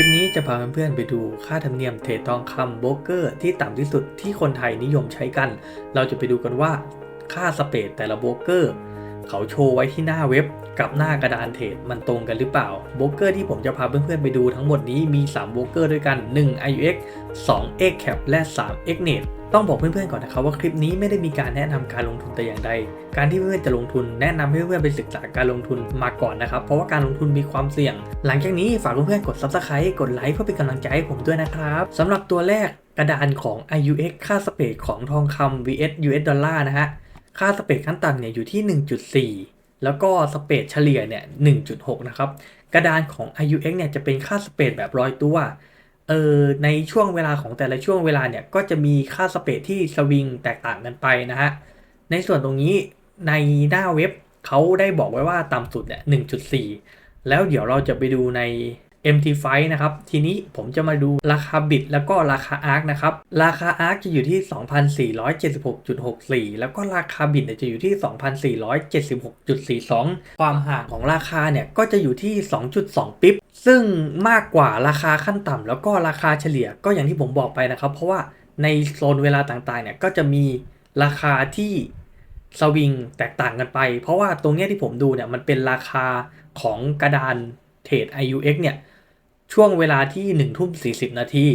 ลิปนี้จะพาเพื่อนๆไปดูค่าธรรมเนียมเทรดทองคำโบรกเกอร์ที่ต่ำที่สุดที่คนไทยนิยมใช้กัน เราจะไปดูกันว่าค่าสเปดแต่ละโบรกเกอร์ เขาโชว์ไว้ที่หน้าเว็บกับหน้ากระดานเทรดมันตรงกันหรือเปล่าโบรกเกอร์ที่ผมจะพาเพื่อนๆไปดูทั้งหมดนี้มี3โบรกเกอร์ด้วยกัน 1 IUX 2 XCAP และ3 XNet ต้องบอกเพื่อนๆก่อนนะครับว่าคลิปนี้ไม่ได้มีการแนะนำการลงทุนแต่อย่างใด การที่เพื่อนๆจะลงทุนแนะนำให้เพื่อนๆไปศึกษาการลงทุนมาก่อนนะครับ เพราะว่าการลงทุนมีความเสี่ยง หลังจากนี้ฝากเพื่อนๆกด Subscribe กดไลค์เพื่อเป็นกำลังใจให้ผมด้วยนะครับสำหรับตัวแรกกระดานของ IUX ค่าสเปรดของทองคำ vs US ดอลลาร์นะฮะ ค่าสเปรดขั้นต่ำเนี่ยอยู่ที่ 1.4 แล้วก็สเปรดเฉลี่ยเนี่ย 1.6 นะครับ กระดานของ IUX เนี่ยจะเป็นค่าสเปรดแบบร้อยตัวเออในช่วงเวลาของแต่ละช่วงเวลาเนี่ยก็จะมีค่าสเปรดที่สวิงแตกต่างกันไปนะฮะ ในส่วนตรงนี้ในหน้าเว็บเขาได้บอกไว้ว่าต่ำสุดเนี่ย 1.4 แล้วเดี๋ยวเราจะไปดูใน MT5 นะครับ ทีนี้ผมจะมาดูราคาบิตแล้วก็ราคา ARK นะครับ ราคา ARK จะอยู่ที่ 2,476.64 แล้วก็ราคาบิตจะอยู่ที่ 2,476.42 ความห่างของราคาเนี่ยก็จะอยู่ที่ 2.2 ปิ๊บ ซึ่งมากกว่าราคาขั้นต่ำแล้วก็ราคาเฉลี่ยก็อย่างที่ผมบอกไปนะครับ เพราะว่าในโซนเวลาต่างๆเนี่ยก็จะมีราคาที่สวิงแตกต่างกันไป เพราะว่าตรงนี้ที่ผมดูเนี่ยมันเป็นราคาของกระดาน เทรด IUX เนี่ย ช่วงเวลาที่ 1 ทุ่ม 40 นาที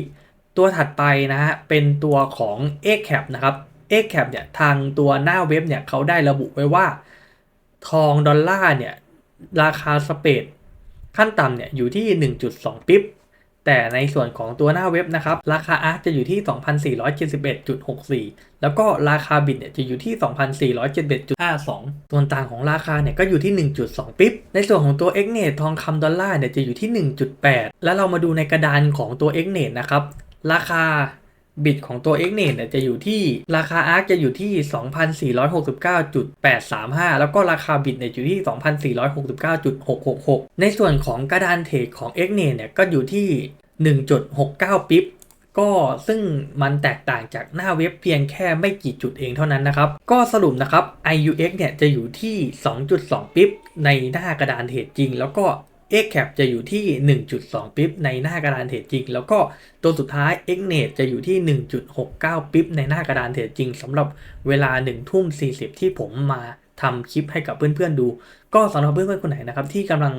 ตัวถัดไปนะฮะ เป็นตัวของ a c a p นะครับ a c a p เนี่ยทางตัวหน้าเว็บเนี่ยเขาได้ระบุไว้ว่า ทองดอลลาร์เนี่ย ราคาสเปดขั้นต่ำเนี่ยอยู่ที่ 1.2 ปิ๊บ แต่ในส่วนของตัวหน้าเว็บนะครับ ราคาอาร์จะอยู่ที่ 2,471.64 แล้วก็ราคาบิตเนี่ยจะอยู่ที่ 2,471.52 ส่วนต่างของราคาเนี่ยก็อยู่ที่ 1.2 ปิ๊บ ในส่วนของตัว XNet ทองคำดอลลาร์เนี่ยจะอยู่ที่ 1.8 แล้วเรามาดูในกระดานของตัว XNet นะครับ ราคา บิตของตัว XNet เนี่ยจะอยู่ที่ราคา ARK จะอยู่ที่ 2,469.835 แล้วก็ราคาบิตเนี่ยอยู่ที่ 2,469.666 ในส่วนของกระดานเทรดของ XNet เนี่ยก็อยู่ที่ 1.69 ปิ๊บก็ซึ่งมันแตกต่างจากหน้าเว็บเพียงแค่ไม่กี่จุดเองเท่านั้นนะครับ ก็สรุปนะครับ IUX เนี่ยจะอยู่ที่ 2.2 ปิ๊บในหน้ากระดานเทรดจริง แล้วก็ XCAP จะอยู่ที่ 1.2 ปิ๊บในหน้ากระดานเทรดจริง แล้วก็ตัวสุดท้าย XNet จะอยู่ที่ 1.69 ปิ๊บในหน้ากระดานเทรดจริงสำหรับเวลา1ทุ่ม40 ที่ผมมาทำคลิปให้กับเพื่อนๆดู ก็สำหรับเพื่อนๆคนไหนนะครับที่กำลัง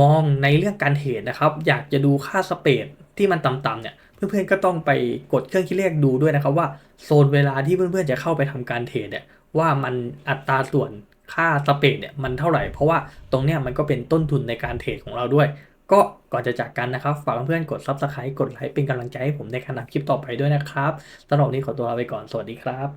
มองในเรื่องการเทรดนะครับ อยากจะดูค่าสเปดที่มันต่ำๆเนี่ยเพื่อนๆก็ต้องไปกดเครื่องคิดเลขดูด้วยนะครับว่าโซนเวลาที่เพื่อนๆจะเข้าไปทำการเทรดเนี่ยว่ามันอัตราส่วน ค่าสเปดเนี่ยมันเท่าไหร่ เพราะว่าตรงเนี้ยมันก็เป็นต้นทุนในการเทรดของเราด้วย ก็ก่อนจะจากกันนะครับ ฝากเพื่อนๆกด Subscribe กดไลค์เป็นกำลังใจให้ผมในการทำคลิปต่อไปด้วยนะครับสำหรับวันนี้ขอตัวลาไปก่อนสวัสดีครับ